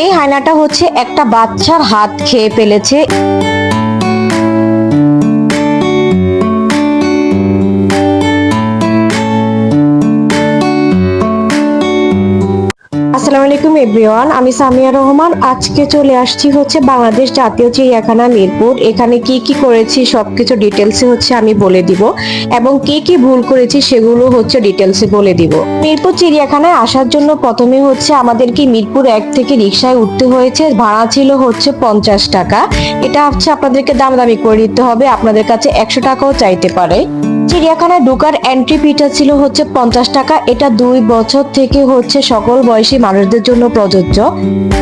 এই হায়নাটা হচ্ছে একটা বাচ্চার হাত খেয়ে ফেলেছে। আসসালামু আলাইকুম এভরিওয়ান, আমি সামিয়া রহমান। আজকে চলে আসছি হচ্ছে বাংলাদেশ জাতীয় চিড়িয়াখানা মিরপুর। এখানে কি কি করেছি সবকিছু ডিটেলসে হচ্ছে আমি বলে দিব এবং কি কি ভুল করেছি সেগুলো হচ্ছে ডিটেলসে বলে দিব। মিরপুর চিড়িয়াখানায় আসার জন্য প্রথমে হচ্ছে আমাদেরকে মিরপুর এক থেকে রিক্সায় উঠতে হয়েছে। ভাড়া ছিল হচ্ছে পঞ্চাশ টাকা। এটা হচ্ছে আপনাদেরকে দামাদামি করে দিতে হবে। আপনাদের কাছে একশো টাকাও চাইতে পারে। চিড়িয়াখানায় ঢোকার এন্ট্রি ফিটা ছিল হচ্ছে পঞ্চাশ টাকা। এটা দুই বছর থেকে হচ্ছে সকল বয়সী মানুষদের জন্য প্রযোজ্য।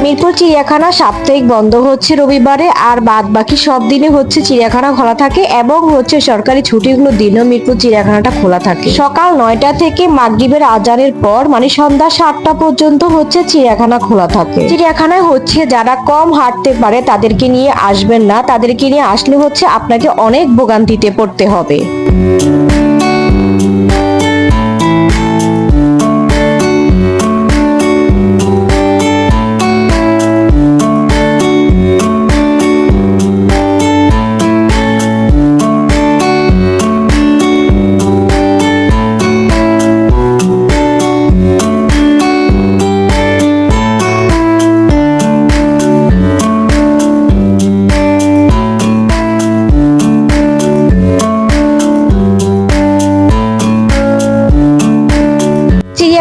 মিরপুর চিড়িয়াখানা সাপ্তাহিক বন্ধ হচ্ছে রবিবারে আর বাদ বাকি সব দিনে হচ্ছে চিড়িয়াখানা খোলা থাকে এবং হচ্ছে সরকারি ছুটিগুলো দিনও মিরপুর চিড়িয়াখানাটা খোলা থাকে। সকাল নয়টা থেকে মাগরিবের আজানের পর মানে সন্ধ্যা সাতটা পর্যন্ত হচ্ছে চিড়িয়াখানা খোলা থাকে। চিড়িয়াখানায় হচ্ছে যারা কম হাঁটতে পারে তাদেরকে নিয়ে আসবেন না। তাদেরকে নিয়ে আসলে হচ্ছে আপনাকে অনেক ভোগান্তিতে পড়তে হবে। Música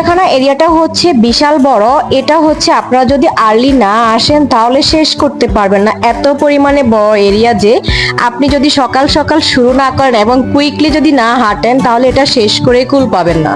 চিড়িয়াখানা এরিয়াটা হচ্ছে বিশাল বড়। এটা হচ্ছে আপনারা যদি আর্লি না আসেন তাহলে শেষ করতে পারবেন না। এত পরিমাণে বড় এরিয়া যে আপনি যদি সকাল সকাল শুরু না করেন এবং কুইকলি যদি না হাঁটেন তাহলে এটা শেষ করে কুল পাবেন না।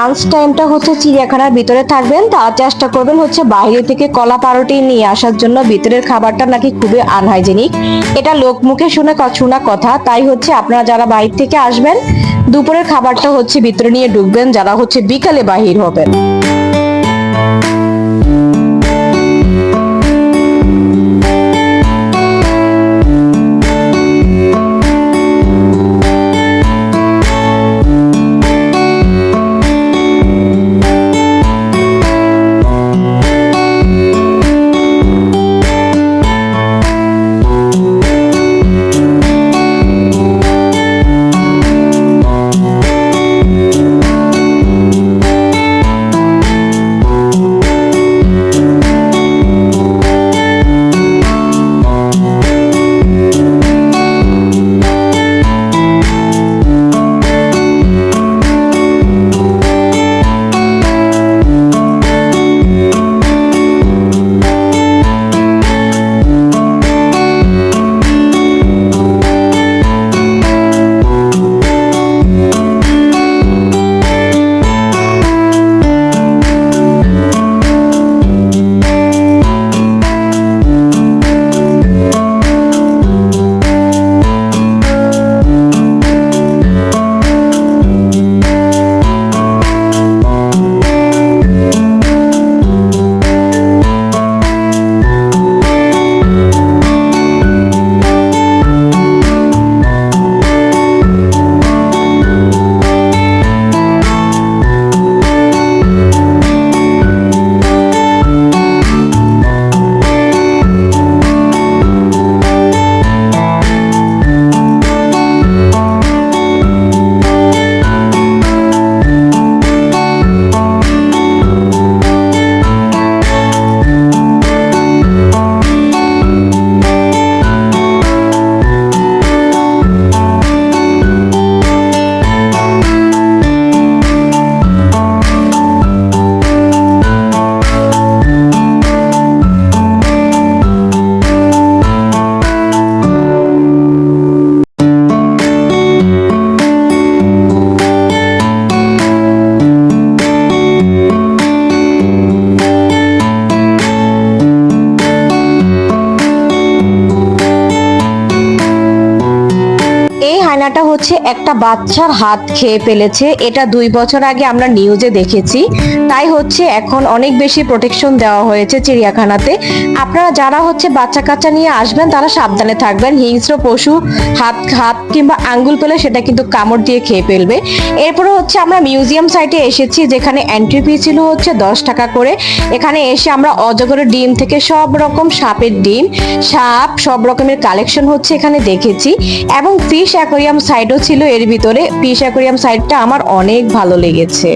লাঞ্চ টাইমটা হচ্ছে চিড়িয়াখানার ভিতরে থাকবেন। তারা চেষ্টা করবেন হচ্ছে বাইরে থেকে কলা পারোটি নিয়ে আসার জন্য। ভিতরের খাবারটা নাকি খুবই আনহাইজেনিক এটা লোক মুখে শুনে শোনা কথা। তাই হচ্ছে আপনারা যারা বাইরে থেকে আসবেন, দুপুরের খাবারটা হচ্ছে ভিতরে নিয়ে ঢুকবেন। যারা হচ্ছে বিকালে বাহির হবেন। হচ্ছে একটা বাচ্চার হাত খেয়ে ফেলেছে। এটা দুই বছর আগে আমরা নিউজে দেখেছি। তাই হচ্ছে এখন অনেক বেশি প্রোটেকশন দেওয়া হয়েছে চিড়িয়াখানাতে। আপনারা যারা হচ্ছে বাচ্চা কাচ্চা নিয়ে আসবেন, তারা সাবধানে থাকবেন। হিংস্র পশু, হাত হাত কিংবা আঙ্গুল পেলে সেটা কিন্তু কামড় দিয়ে খেয়ে ফেলবে। এরপরে হচ্ছে আমরা মিউজিয়াম সাইটে এসেছি, যেখানে এন্ট্রি ফি ছিল হচ্ছে দশ টাকা করে। এখানে এসে আমরা অজগরের ডিম থেকে সব রকম সাপের ডিম, সাপ, সব রকমের কালেকশন হচ্ছে এখানে দেখেছি। এবং ফিশ অ্যাকোরিয়াম সাইডও ছিল এর ভিতরে ফিশ অ্যাকোরিয়াম সাইডটা আমার অনেক ভালো লেগেছে।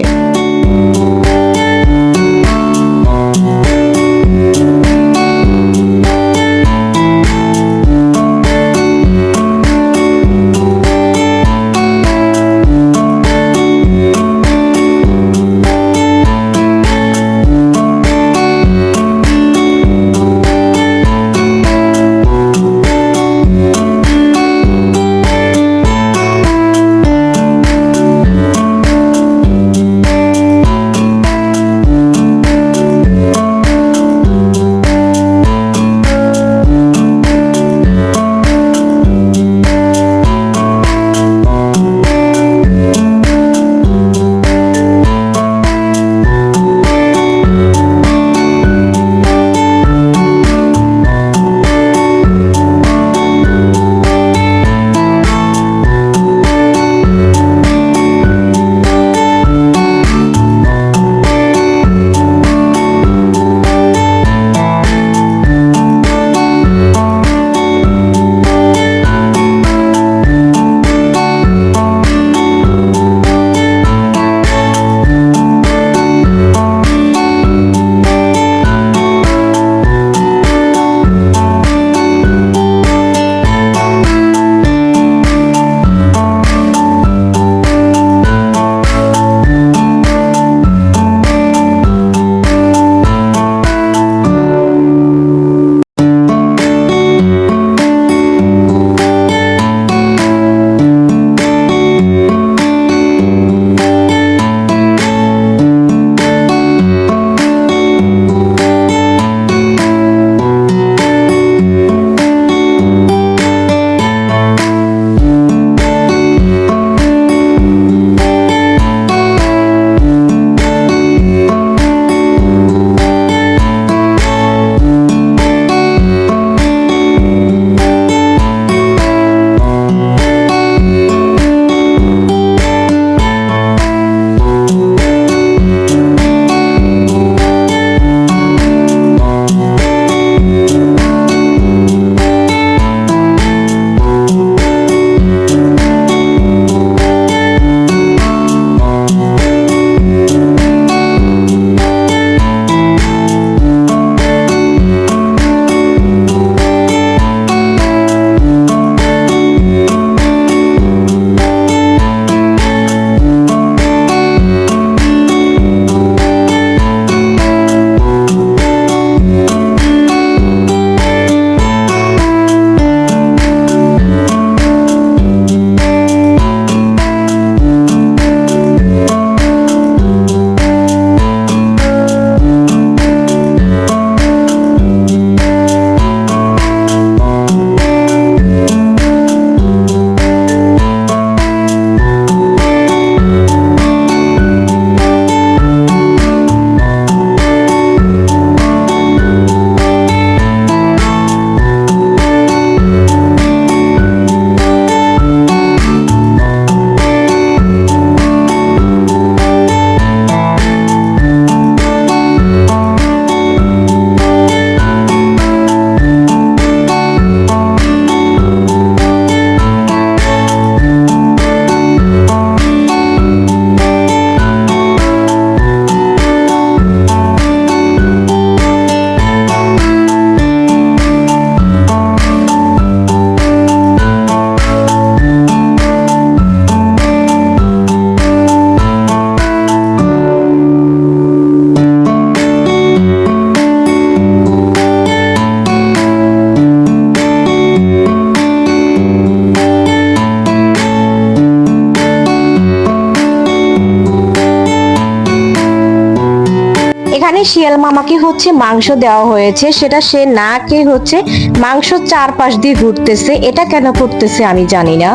কোয়েল মামাকে হচ্ছে মাংস দেওয়া হয়েছে, সেটা সে না কে হচ্ছে মাংস চারপাশ দিয়ে ঘুরতেছে, এটা কেন করতেছে আমি জানি না।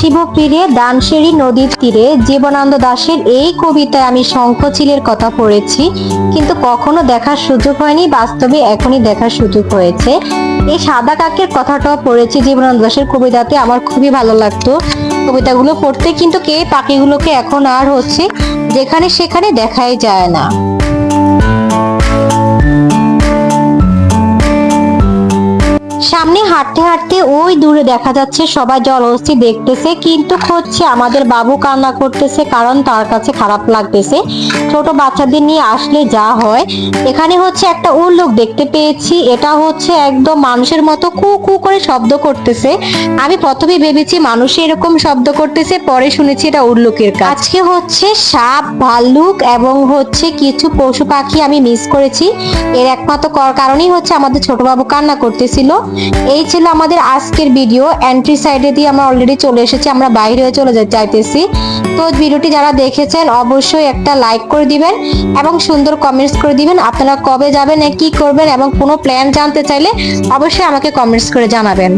ফিরে দানসেরি নদীর তীরে জীবনানন্দ দাশের এই কবিতায় আমি শঙ্খচিলের কথা পড়েছি, কিন্তু কখনো দেখার সুযোগ হয়নি, বাস্তবে এখনই দেখার সুযোগ হয়েছে। এই সাদা কাকের কথাটাও পড়েছি জীবনানন্দ দাশের কবিতাতে, আমার খুবই ভালো লাগতো কবিতাগুলো পড়তে, কিন্তু কে পাখিগুলোকে এখন আর হচ্ছে যেখানে সেখানে দেখাই যায় না। সামনে হাঁটতে হাঁটতে ওই দূরে দেখা যাচ্ছে, সবাই জলহস্তি দেখতেছে, কিন্তু হচ্ছে আমাদের বাবু কান্না করতেছে কারণ তার কাছে খারাপ লাগতেছে। ছোট বাচ্চাদের নিয়ে আসলে যা হয়। এখানে হচ্ছে একটা উল্লুক দেখতে পেয়েছি, এটা হচ্ছে একদম মানুষের মতো কু কু করে শব্দ করতেছে। আমি প্রথমে ভেবেছি মানুষ এরকম শব্দ করতেছে, পরে শুনেছি এটা উল্লুকের কাজ। আজকে হচ্ছে সাপ, ভাল্লুক এবং হচ্ছে কিছু পশু পাখি আমি মিস করেছি। এর একমাত্র কর- কারণই হচ্ছে আমাদের ছোট বাবু কান্না করতেছিল। এই ছিল আমাদের আজকের ভিডিও এন্ট্রি সাইডে দিয়ে আমরা অলরেডি চলে এসেছি, আমরা বাইরে হয়ে চলে যাইতেছি। তো ভিডিওটি যারা দেখেছেন, অবশ্যই একটা লাইক করে দিবেন এবং সুন্দর কমেন্টস করে দিবেন। আপনারা কবে যাবেন, কি করবেন এবং কোনো প্ল্যান জানতে চাইলে অবশ্যই আমাকে কমেন্টস করে জানাবেন।